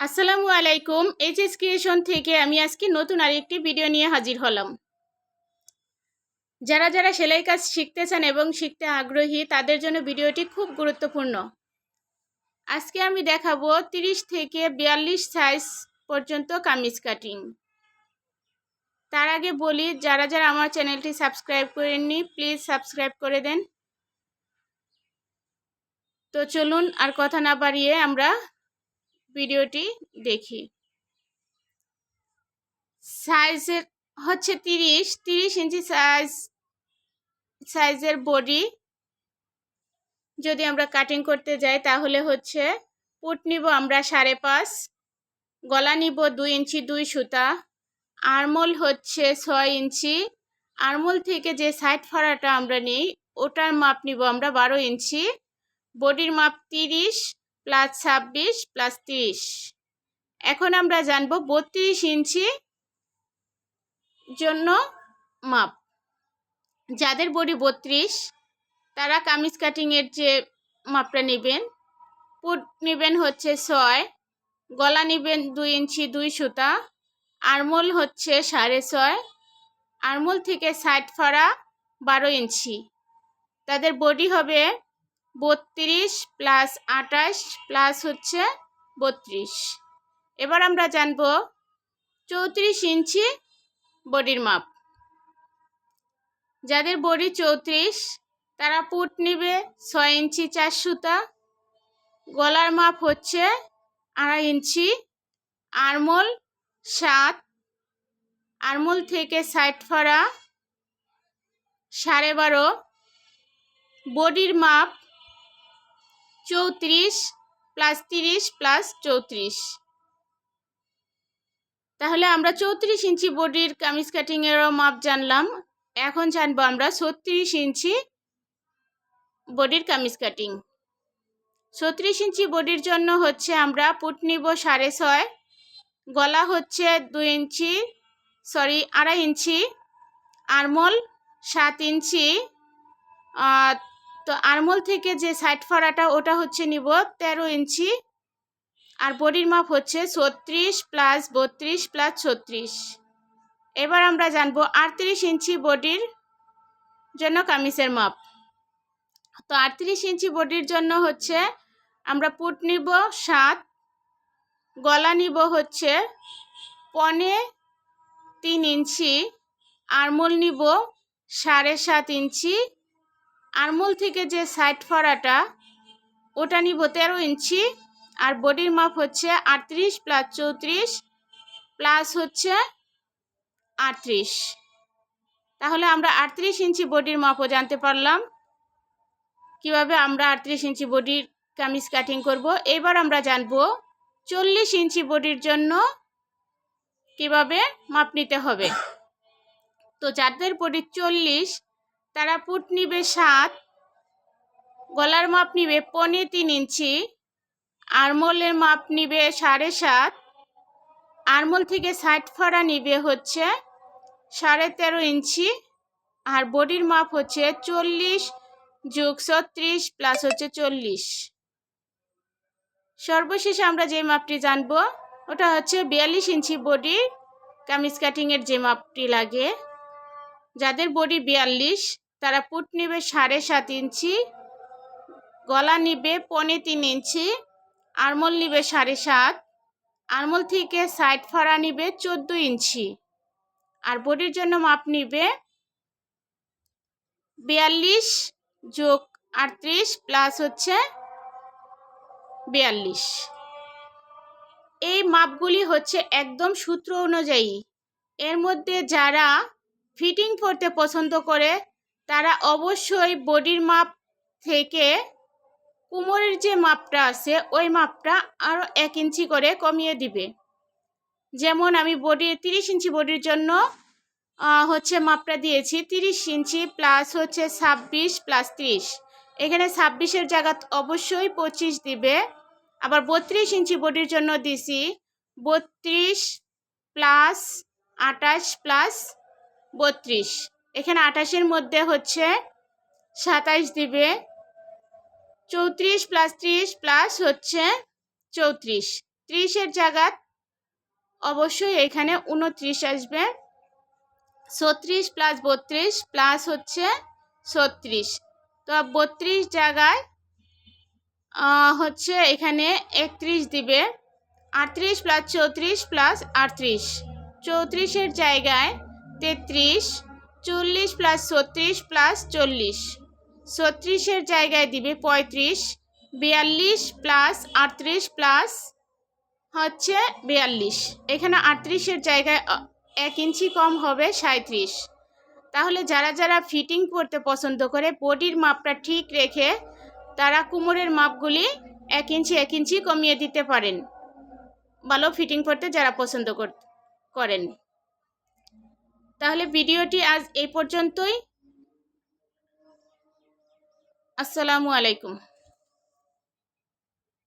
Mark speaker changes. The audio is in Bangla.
Speaker 1: আসসালামু আলাইকুম এইচএস ক্রিয়েশন থেকে আমি আজকে নতুন আরেকটি ভিডিও নিয়ে হাজির হলাম। যারা যারা সেলাই কাজ শিখতে চান এবং শিখতে আগ্রহী, তাদের জন্য ভিডিওটি খুব গুরুত্বপূর্ণ। আজকে আমি দেখাবো তিরিশ থেকে বিয়াল্লিশ সাইজ পর্যন্ত কামিজ কাটিং তার আগে বলি, যারা যারা আমার চ্যানেলটি সাবস্ক্রাইব করেননি প্লিজ সাবস্ক্রাইব করে দেন। তো চলুন, আর কথা না বাড়িয়ে আমরা ভিডিওটি দেখি। সাইজের হচ্ছে তিরিশ তিরিশ ইঞ্চি সাইজ, সাইজের বডি। যদি আমরা কাটিং করতে যাই তাহলে হচ্ছে পুট নিব আমরা সাড়ে পাঁচ, গলা নিব দুই ইঞ্চি দুই সুতা, আরমোল হচ্ছে ছয় ইঞ্চি। আরমোল থেকে যে সাইড ফাড়াটা আমরা নিই ওটার মাপ নিব আমরা বারো ইঞ্চি, বডির মাপ তিরিশ প্লাস ছাব্বিশ প্লাস তিরিশ। এখন আমরা জানব বত্রিশ ইঞ্চি জন্য মাপ। যাদের বডি বত্রিশ, তারা কামিজ কাটিংয়ের যে মাপটা নেবেন, পুট নেবেন হচ্ছে ছয়, গলা নেবেন দুই ইঞ্চি দুই সুতা, আরমোল হচ্ছে সাড়ে ছয়, আরমোল থেকে সাইড ফাড়া বারো ইঞ্চি। তাদের বডি হবে বত্রিশ প্লাস আটাশ প্লাস হচ্ছে বত্রিশ। এবার আমরা জানব চৌত্রিশ ইঞ্চি বডির মাপ। যাদের বডি চৌত্রিশ, তারা পুট নেবে ছয় ইঞ্চি চার সুতা। গলার মাপ হচ্ছে আড়াই ইঞ্চি। আরমোল সাত, আরমোল থেকে সাইড ফাড়া, সাড়ে বারো। বডির মাপ চৌত্রিশ প্লাস তিরিশ প্লাস চৌত্রিশ। তাহলে আমরা চৌত্রিশ ইঞ্চি বডির কামিজ কাটিংয়েরও মাপ জানলাম। এখন জানব আমরা ছত্রিশ ইঞ্চি বডির কামিজ কাটিং ছত্রিশ ইঞ্চি বডির জন্য হচ্ছে আমরা পুট নিব সাড়ে ছয়, গলা হচ্ছে দুই ইঞ্চি সরি আড়াই ইঞ্চি আরমোল সাত ইঞ্চি তো আরমোল থেকে যে সাইড ফাড়াটা, ওটা হচ্ছে নিব তেরো ইঞ্চি। আর বডির মাপ হচ্ছে ছত্রিশ প্লাস বত্রিশ প্লাস ছত্রিশ। এবার আমরা জানব আটত্রিশ ইঞ্চি বডির জন্য কামিজের মাপ। তো আটত্রিশ ইঞ্চি বডির জন্য হচ্ছে আমরা পুট নিব সাত, গলা নিব হচ্ছে পনে তিন ইঞ্চি, আরমোল নিব সাড়ে সাত ইঞ্চি আরমোল থেকে যে সাইড ফড়াটা, ওটা নিব তেরো ইঞ্চি, আর বডির মাপ হচ্ছে আটত্রিশ প্লাস চৌত্রিশ প্লাস হচ্ছে আটত্রিশ। তাহলে আমরা আটত্রিশ ইঞ্চি বডির মাপও জানতে পারলাম। কীভাবে আমরা আটত্রিশ ইঞ্চি বডির কামিজ কাটিং করব? এবার আমরা জানব চল্লিশ ইঞ্চি বডির জন্য কীভাবে মাপ নিতে হবে। তো যাদের বডি চল্লিশ তারা পুট নিবে সাত, গলার মাপ নিবে পনে তিন ইঞ্চি, আরমোলের মাপ নিবে সাড়ে সাত, আরমোল থেকে সাইড ফাড়া নিবে হচ্ছে সাড়ে তেরো ইঞ্চি, আর বডির মাপ হচ্ছে চল্লিশ যুগ ছত্রিশ প্লাস হচ্ছে চল্লিশ। সর্বশেষে আমরা যে মাপটি জানব, ওটা হচ্ছে বিয়াল্লিশ ইঞ্চি বডি কামিজ কাটিংয়ের যে মাপটি লাগে। যাদের বডি বিয়াল্লিশ, তারা পুট নিবে সাড়ে সাত ইঞ্চি, গলা নিবে পনে তিন ইঞ্চি, আরমোল নিবে সাড়ে সাত, আরমোল থেকে সাইড ফাড়া নিবে চোদ্দ ইঞ্চি। আর বডির জন্য মাপ নিবে বিয়াল্লিশ যোগ আটত্রিশ প্লাস হচ্ছে বিয়াল্লিশ। এই মাপগুলি হচ্ছে একদম সূত্র অনুযায়ী। এর মধ্যে যারা ফিটিং করতে পছন্দ করে, তারা অবশ্যই বডির মাপ থেকে কোমরের যে মাপটা আছে, ওই মাপটা আরও এক ইঞ্চি করে কমিয়ে দিবে। যেমন আমি বডি, তিরিশ ইঞ্চি বডির জন্য হচ্ছে মাপটা দিয়েছি, তিরিশ ইঞ্চি প্লাস হচ্ছে ছাব্বিশ প্লাস তিরিশ। এখানে ছাব্বিশের জায়গা অবশ্যই পঁচিশ দিবে। আবার বত্রিশ ইঞ্চি বডির জন্য দিছি, বত্রিশ প্লাস আটাশ প্লাস বত্রিশ। এখানে আটাশের মধ্যে হচ্ছে সাতাইশ দিবে। চৌত্রিশ প্লাস ত্রিশ প্লাস হচ্ছে চৌত্রিশ। ত্রিশের জায়গা অবশ্যই এখানে উনত্রিশ আসবে। ছত্রিশ প্লাস বত্রিশ প্লাস হচ্ছে ছত্রিশ। তো বত্রিশ জায়গায় হচ্ছে এখানে একত্রিশ দিবে। আটত্রিশ প্লাস চৌত্রিশ প্লাস আটত্রিশ। চৌত্রিশের জায়গায় তেত্রিশ, চল্লিশ প্লাস ছত্রিশ প্লাস চল্লিশ। ছত্রিশের জায়গায় দিবে পঁয়ত্রিশ, বিয়াল্লিশ প্লাস আটত্রিশ প্লাস হচ্ছে বিয়াল্লিশ। এখানে আটত্রিশের জায়গায় এক ইঞ্চি কম হবে সাঁত্রিশ তাহলে যারা যারা ফিটিং করতে পছন্দ করে, বডির মাপটা ঠিক রেখে তারা কুমোরের মাপগুলি এক ইঞ্চি এক ইঞ্চি কমিয়ে দিতে পারেন। ভালো ফিটিং করতে যারা পছন্দ কর- করেন। তাহলে ভিডিওটি আজ এই পর্যন্তই। আসসালামু আলাইকুম।